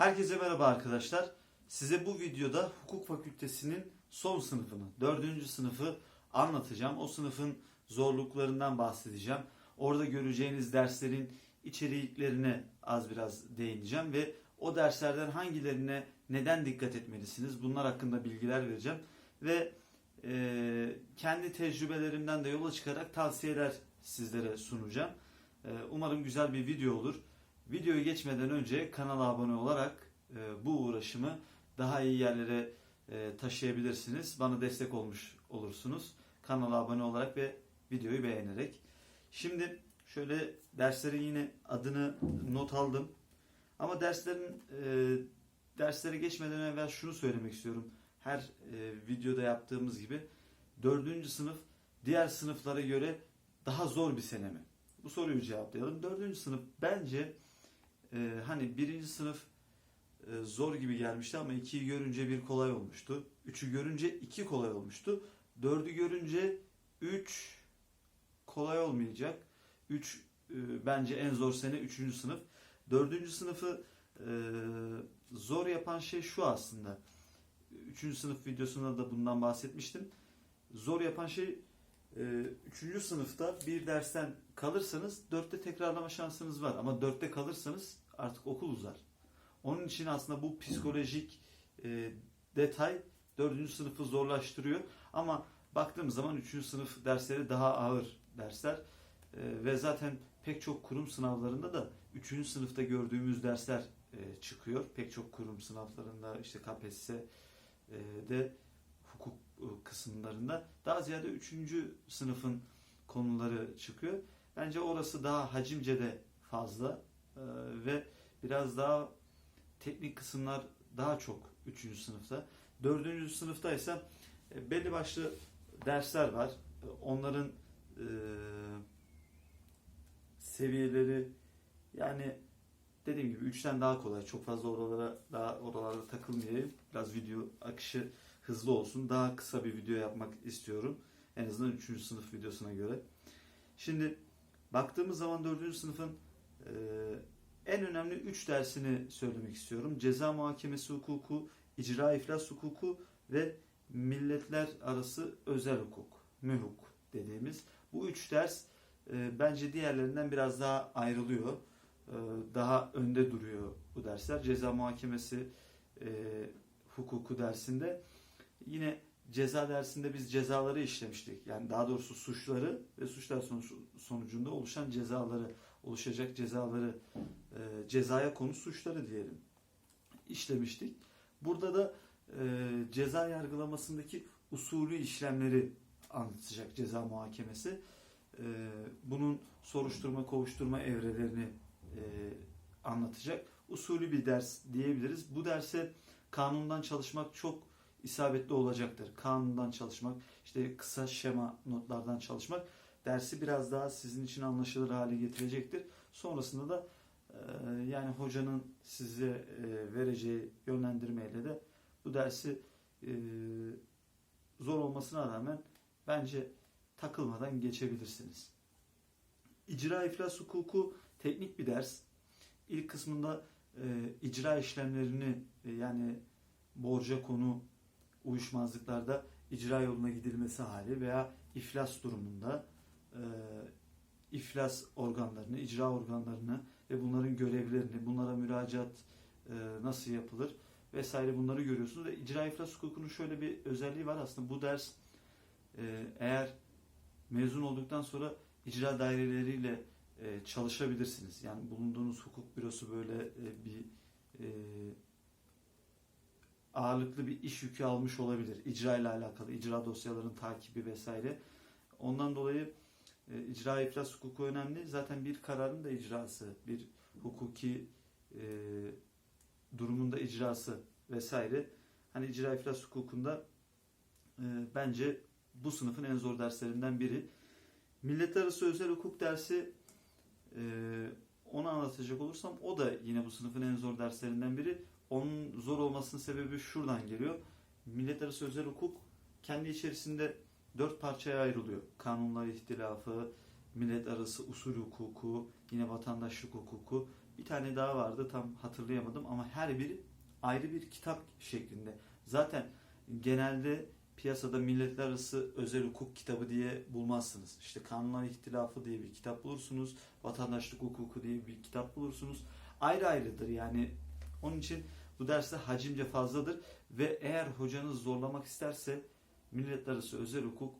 Herkese merhaba arkadaşlar. Size bu videoda hukuk fakültesinin son sınıfını, dördüncü sınıfı anlatacağım. O sınıfın zorluklarından bahsedeceğim. Orada göreceğiniz derslerin içeriklerine az biraz değineceğim ve o derslerden hangilerine neden dikkat etmelisiniz bunlar hakkında bilgiler vereceğim. Ve e, kendi tecrübelerimden de yola çıkarak tavsiyeler sizlere sunacağım. E, umarım güzel bir video olur. Videoyu geçmeden önce kanala abone olarak e, bu uğraşımı daha iyi yerlere e, taşıyabilirsiniz. Bana destek olmuş olursunuz. Kanala abone olarak ve videoyu beğenerek. Şimdi şöyle derslerin yine adını not aldım. Ama derslerin e, derslere geçmeden evvel şunu söylemek istiyorum. Her e, videoda yaptığımız gibi dördüncü sınıf diğer sınıflara göre daha zor bir sene mi? Bu soruyu cevaplayalım. Dördüncü sınıf bence e, hani birinci sınıf e, zor gibi gelmişti ama ikiyi görünce bir kolay olmuştu. Üçü görünce iki kolay olmuştu. Dördü görünce üç kolay olmayacak. Üç e, bence en zor sene üçüncü sınıf. Dördüncü sınıfı e, zor yapan şey şu aslında. Üçüncü sınıf videosunda da bundan bahsetmiştim. Zor yapan şey üçüncü sınıfta bir dersten kalırsanız dörtte tekrarlama şansınız var. Ama dörtte kalırsanız artık okul uzar. Onun için aslında bu psikolojik e, detay dördüncü sınıfı zorlaştırıyor. Ama baktığımız zaman üçüncü sınıf dersleri daha ağır dersler. E, ve zaten pek çok kurum sınavlarında da üçüncü sınıfta gördüğümüz dersler e, çıkıyor. Pek çok kurum sınavlarında işte KPSS e, de kısımlarında daha ziyade üçüncü sınıfın konuları çıkıyor. Bence orası daha hacimce de fazla e, ve biraz daha teknik kısımlar daha çok üçüncü sınıfta. Dördüncü sınıfta ise e, belli başlı dersler var. E, Onların e, seviyeleri yani dediğim gibi üçten daha kolay. Çok fazla oralara daha oralara takılmayayım. Biraz video akışı hızlı olsun. Daha kısa bir video yapmak istiyorum. En azından 3. sınıf videosuna göre. Şimdi baktığımız zaman 4. sınıfın e, en önemli 3 dersini söylemek istiyorum. Ceza muhakemesi hukuku, icra iflas hukuku ve milletler arası özel hukuk, mühuk dediğimiz. Bu üç ders e, bence diğerlerinden biraz daha ayrılıyor. E, daha önde duruyor bu dersler. Ceza muhakemesi e, hukuku dersinde yine ceza dersinde biz cezaları işlemiştik. Yani daha doğrusu suçları ve suçlar sonucunda oluşan cezaları, oluşacak cezaları, e, cezaya konu suçları diyelim işlemiştik. Burada da e, ceza yargılamasındaki usulü işlemleri anlatacak ceza muhakemesi. E, bunun soruşturma, kovuşturma evrelerini e, anlatacak. Usulü bir ders diyebiliriz. Bu derse kanundan çalışmak çok isabetli olacaktır. Kanundan çalışmak, işte kısa şema notlardan çalışmak dersi biraz daha sizin için anlaşılır hale getirecektir. Sonrasında da e, yani hocanın size e, vereceği yönlendirmeyle de bu dersi e, zor olmasına rağmen bence takılmadan geçebilirsiniz. İcra iflas hukuku teknik bir ders. İlk kısmında e, icra işlemlerini e, yani borca konu uyuşmazlıklarda icra yoluna gidilmesi hali veya iflas durumunda e, iflas organlarını, icra organlarını ve bunların görevlerini, bunlara müracaat e, nasıl yapılır vesaire bunları görüyorsunuz. Ve icra iflas hukukunun şöyle bir özelliği var aslında bu ders e, eğer mezun olduktan sonra icra daireleriyle e, çalışabilirsiniz. Yani bulunduğunuz hukuk bürosu böyle e, bir e, ağırlıklı bir iş yükü almış olabilir. İcra ile alakalı, icra dosyalarının takibi vesaire. Ondan dolayı e, icra iflas hukuku önemli. Zaten bir kararın da icrası, bir hukuki e, durumunda icrası vesaire. Hani icra iflas hukukunda e, bence bu sınıfın en zor derslerinden biri. Millet arası özel hukuk dersi e, onu anlatacak olursam o da yine bu sınıfın en zor derslerinden biri. Onun zor olmasının sebebi şuradan geliyor. Millet arası özel hukuk kendi içerisinde dört parçaya ayrılıyor. Kanunlar ihtilafı, millet arası usul hukuku, yine vatandaşlık hukuku. Bir tane daha vardı tam hatırlayamadım ama her biri ayrı bir kitap şeklinde. Zaten genelde piyasada milletler arası özel hukuk kitabı diye bulmazsınız. İşte kanunlar ihtilafı diye bir kitap bulursunuz. Vatandaşlık hukuku diye bir kitap bulursunuz. Ayrı ayrıdır yani. Onun için bu derste hacimce fazladır ve eğer hocanız zorlamak isterse milletler arası özel hukuk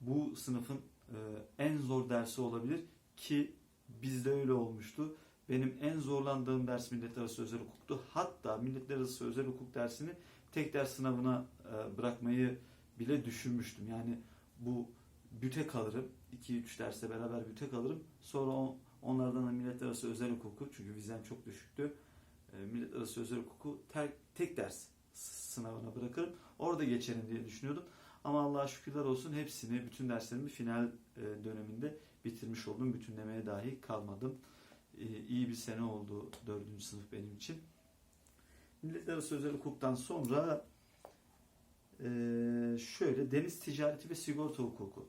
bu sınıfın e, en zor dersi olabilir ki bizde öyle olmuştu. Benim en zorlandığım ders milletler arası özel hukuktu. Hatta milletler arası özel hukuk dersini tek ders sınavına e, bırakmayı bile düşünmüştüm. Yani bu büte kalırım. 2-3 derste beraber büte kalırım. Sonra on, onlardan da milletler arası özel hukuku çünkü vizem çok düşüktü. E, milletler arası özel hukuku tek, tek ders sınavına bırakırım. Orada geçerim diye düşünüyordum. Ama Allah'a şükürler olsun hepsini, bütün derslerimi final e, döneminde bitirmiş oldum. Bütünlemeye dahi kalmadım. E, iyi bir sene oldu 4. sınıf benim için. Milletler arası özel hukuktan sonra e, şöyle deniz ticareti ve sigorta hukuku.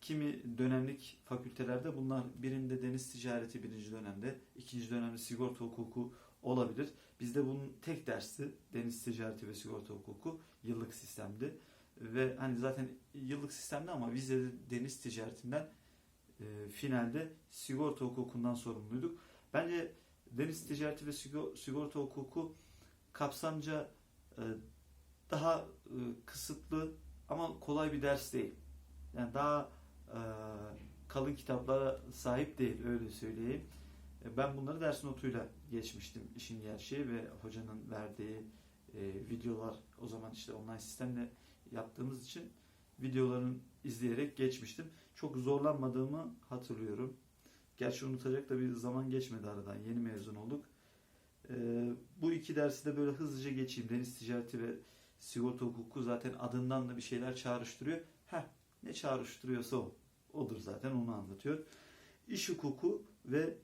Kimi dönemlik fakültelerde bunlar birinde deniz ticareti birinci dönemde, ikinci dönemde sigorta hukuku olabilir. Bizde bunun tek dersi deniz ticareti ve sigorta hukuku yıllık sistemdi. Ve hani zaten yıllık sistemde ama vizede deniz ticaretinden e, finalde sigorta hukukundan sorumluyduk. Bence deniz ticareti ve sigo- sigorta hukuku kapsamca e, daha e, kısıtlı ama kolay bir ders değil. Yani daha e, kalın kitaplara sahip değil öyle söyleyeyim. E, Ben bunları ders notuyla geçmiştim işin gerçeği ve hocanın verdiği e, videolar o zaman işte online sistemle yaptığımız için videolarını izleyerek geçmiştim. Çok zorlanmadığımı hatırlıyorum. Gerçi unutacak da bir zaman geçmedi aradan. Yeni mezun olduk. Ee, bu iki dersi de böyle hızlıca geçeyim. Deniz ticareti ve sigorta hukuku zaten adından da bir şeyler çağrıştırıyor. Heh, ne çağrıştırıyorsa o. Odur zaten onu anlatıyor. İş hukuku ve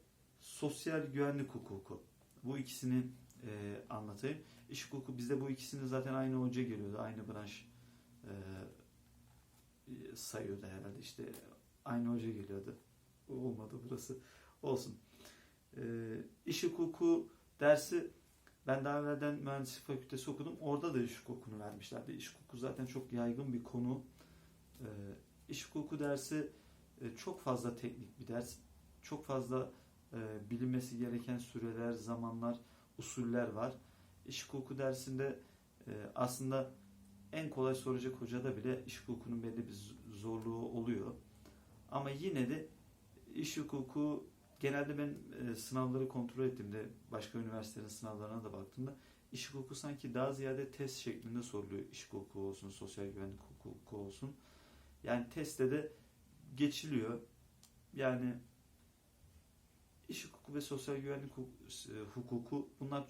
sosyal güvenlik hukuku. Bu ikisini e, anlatayım. İş hukuku bizde bu ikisini zaten aynı hoca geliyordu. Aynı branş e, sayıyordu herhalde. İşte aynı hoca geliyordu. Olmadı burası. Olsun. E, iş hukuku dersi ben daha evvelden mühendislik fakültesi okudum. Orada da iş hukukunu vermişlerdi. İş hukuku zaten çok yaygın bir konu. E, iş hukuku dersi e, çok fazla teknik bir ders. Çok fazla e, bilinmesi gereken süreler, zamanlar, usuller var. İş hukuku dersinde e, aslında en kolay soracak hocada bile iş hukukunun belli bir zorluğu oluyor. Ama yine de iş hukuku genelde ben e, sınavları kontrol ettiğimde başka üniversitelerin sınavlarına da baktığımda iş hukuku sanki daha ziyade test şeklinde soruluyor. İş hukuku olsun, sosyal güvenlik hukuku olsun. Yani testte de geçiliyor. Yani iş hukuku ve sosyal güvenlik e, hukuku bunlar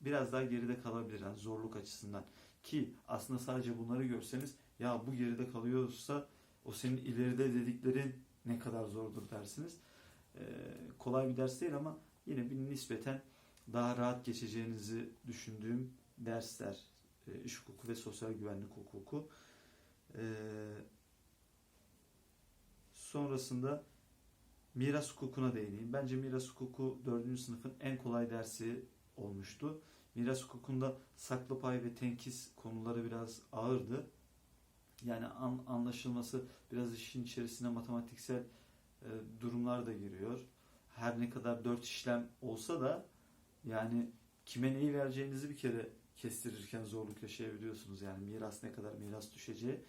biraz daha geride kalabilir yani zorluk açısından. Ki aslında sadece bunları görseniz ya bu geride kalıyorsa o senin ileride dediklerin ne kadar zordur dersiniz. Ee, kolay bir ders değil ama yine bir nispeten daha rahat geçeceğinizi düşündüğüm dersler. Ee, iş hukuku ve sosyal güvenlik hukuku. Ee, sonrasında miras hukukuna değineyim. Bence miras hukuku 4. sınıfın en kolay dersi olmuştu. Miras hukukunda saklı pay ve tenkis konuları biraz ağırdı. Yani an, anlaşılması biraz işin içerisine matematiksel e, durumlar da giriyor. Her ne kadar dört işlem olsa da yani kime neyi vereceğinizi bir kere kestirirken zorluk yaşayabiliyorsunuz. Yani miras ne kadar miras düşeceği.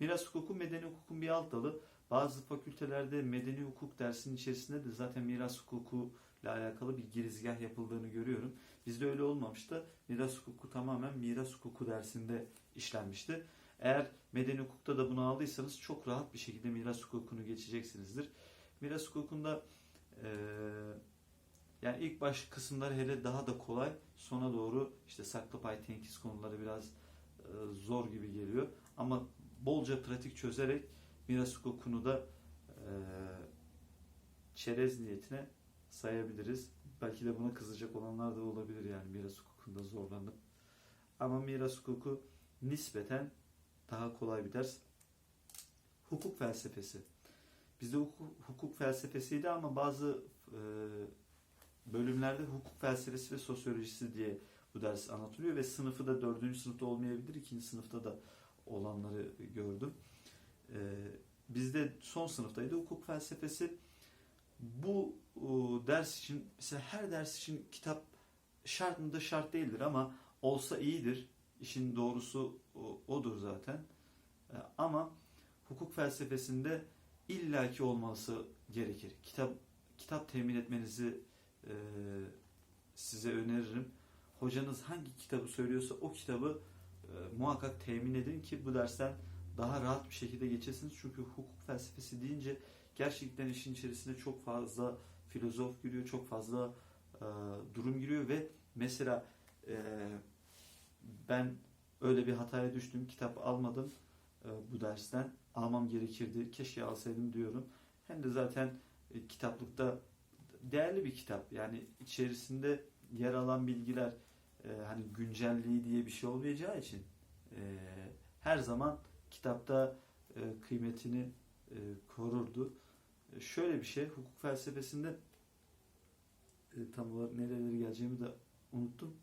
Miras hukuku medeni hukukun bir alt dalı. Bazı fakültelerde medeni hukuk dersinin içerisinde de zaten miras hukuku ile alakalı bir girizgah yapıldığını görüyorum. Bizde öyle olmamıştı. Miras hukuku tamamen miras hukuku dersinde işlenmişti. Eğer medeni hukukta da bunu aldıysanız çok rahat bir şekilde miras hukukunu geçeceksinizdir. Miras hukukunda e, yani ilk baş kısımlar hele daha da kolay. Sona doğru işte saklı pay tenkis konuları biraz e, zor gibi geliyor. Ama bolca pratik çözerek miras hukukunu da e, çerez niyetine sayabiliriz. Belki de buna kızacak olanlar da olabilir yani miras hukukunda zorlanıp. Ama miras hukuku nispeten daha kolay bir ders. Hukuk felsefesi. Bizde hukuk, hukuk felsefesiydi ama bazı e, bölümlerde hukuk felsefesi ve sosyolojisi diye bu ders anlatılıyor ve sınıfı da dördüncü sınıfta olmayabilir, ikinci sınıfta da olanları gördüm. Ee, bizde son sınıftaydı hukuk felsefesi. Bu o, ders için, mesela her ders için kitap şart mıdır şart değildir ama olsa iyidir. İşin doğrusu o- odur zaten. Ee, ama hukuk felsefesinde illaki olması gerekir. Kitap kitap temin etmenizi e, size öneririm. Hocanız hangi kitabı söylüyorsa o kitabı e, muhakkak temin edin ki bu dersten daha rahat bir şekilde geçesiniz. Çünkü hukuk felsefesi deyince gerçekten işin içerisinde çok fazla filozof giriyor, çok fazla e, durum giriyor ve mesela e, ben öyle bir hataya düştüm. Kitap almadım e, bu dersten. Almam gerekirdi. Keşke alsaydım diyorum. Hem de zaten e, kitaplıkta değerli bir kitap. Yani içerisinde yer alan bilgiler e, hani güncelliği diye bir şey olmayacağı için e, her zaman kitapta e, kıymetini e, korurdu. E, şöyle bir şey, hukuk felsefesinde tam olarak nereleri geleceğimi de unuttum.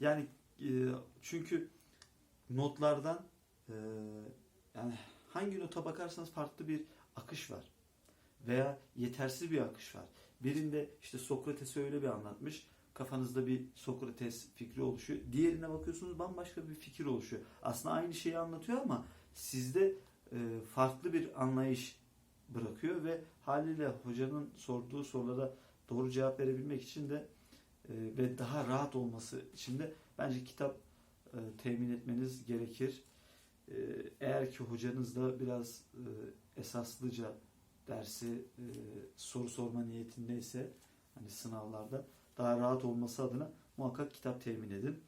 Yani çünkü notlardan yani hangi nota bakarsanız farklı bir akış var. Veya yetersiz bir akış var. Birinde işte Sokrates'i öyle bir anlatmış. Kafanızda bir Sokrates fikri oluşuyor. Diğerine bakıyorsunuz bambaşka bir fikir oluşuyor. Aslında aynı şeyi anlatıyor ama sizde e, farklı bir anlayış bırakıyor ve haliyle hocanın sorduğu sorulara doğru cevap verebilmek için de e, ve daha rahat olması için de bence kitap e, temin etmeniz gerekir. Eğer ki hocanız da biraz esaslıca dersi soru sorma niyetindeyse hani sınavlarda daha rahat olması adına muhakkak kitap temin edin.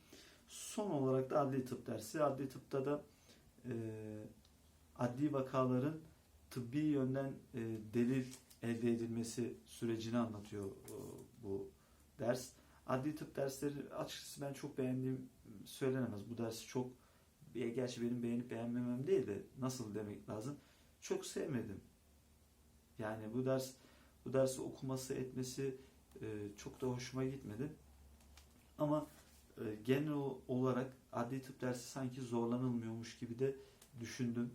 Son olarak da adli tıp dersi. Adli tıpta da e, adli vakaların tıbbi yönden e, delil elde edilmesi sürecini anlatıyor e, bu ders. Adli tıp dersleri açıkçası ben çok beğendiğim söylenemez. Bu dersi çok e, gerçi benim beğenip beğenmemem değil de nasıl demek lazım. Çok sevmedim. Yani bu ders bu dersi okuması etmesi e, çok da hoşuma gitmedi. Ama e, genel olarak adli tıp dersi sanki zorlanılmıyormuş gibi de düşündüm.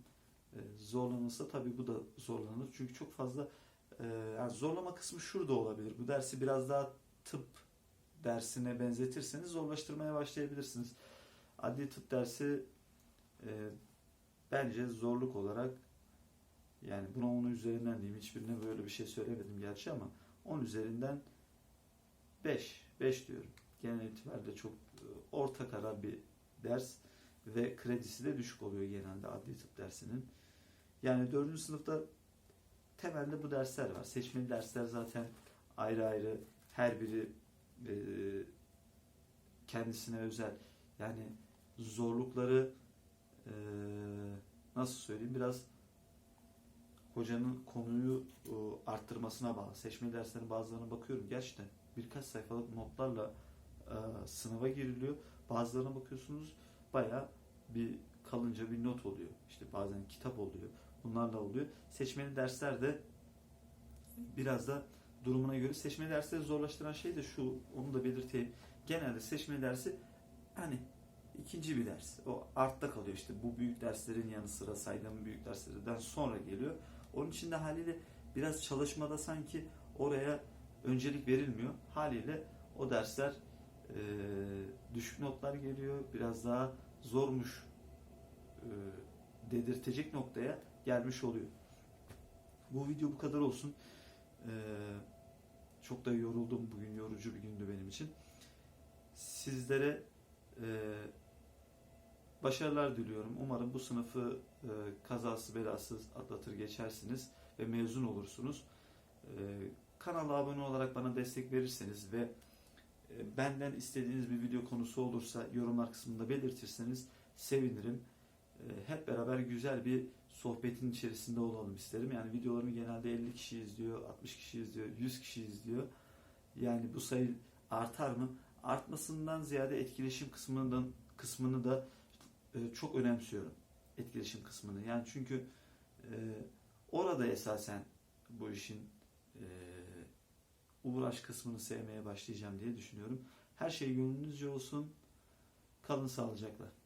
E, zorlanırsa tabii bu da zorlanır. Çünkü çok fazla e, yani zorlama kısmı şurada olabilir. Bu dersi biraz daha tıp dersine benzetirseniz zorlaştırmaya başlayabilirsiniz. Adli tıp dersi e, bence zorluk olarak yani buna onun üzerinden diyeyim. Hiçbirine böyle bir şey söylemedim gerçi ama 10 üzerinden 5. 5 diyorum. Genel itibariyle çok e, orta karar bir ders ve kredisi de düşük oluyor genelde adli tıp dersinin. Yani 4. sınıfta temelde bu dersler var. Seçmeli dersler zaten ayrı ayrı her biri e, kendisine özel. Yani zorlukları e, nasıl söyleyeyim biraz hocanın konuyu e, arttırmasına bağlı. Seçmeli derslerin bazılarına bakıyorum gerçekten birkaç sayfalık notlarla e, sınava giriliyor. Bazılarına bakıyorsunuz baya bir kalınca bir not oluyor. İşte bazen kitap oluyor. Bunlar da oluyor. Seçmeli dersler de biraz da durumuna göre seçmeli dersleri zorlaştıran şey de şu onu da belirteyim. Genelde seçmeli dersi hani ikinci bir ders. O artta kalıyor işte bu büyük derslerin yanı sıra saydığım büyük derslerden sonra geliyor. Onun için de haliyle biraz çalışmada sanki oraya öncelik verilmiyor. Haliyle o dersler e, düşük notlar geliyor. Biraz daha zormuş e, dedirtecek noktaya gelmiş oluyor. Bu video bu kadar olsun. E, çok da yoruldum bugün. Yorucu bir gündü benim için. Sizlere e, başarılar diliyorum. Umarım bu sınıfı e, kazası belasız atlatır geçersiniz ve mezun olursunuz. E, kanala abone olarak bana destek verirseniz ve benden istediğiniz bir video konusu olursa yorumlar kısmında belirtirseniz sevinirim. E, hep beraber güzel bir sohbetin içerisinde olalım isterim. Yani videolarımı genelde 50 kişi izliyor, 60 kişi izliyor, 100 kişi izliyor. Yani bu sayı artar mı? Artmasından ziyade etkileşim kısmından kısmını da e, çok önemsiyorum. Etkileşim kısmını. Yani çünkü e, orada esasen bu işin e, uğraş kısmını sevmeye başlayacağım diye düşünüyorum. Her şey gönlünüzce olsun. Kalın sağlıcakla.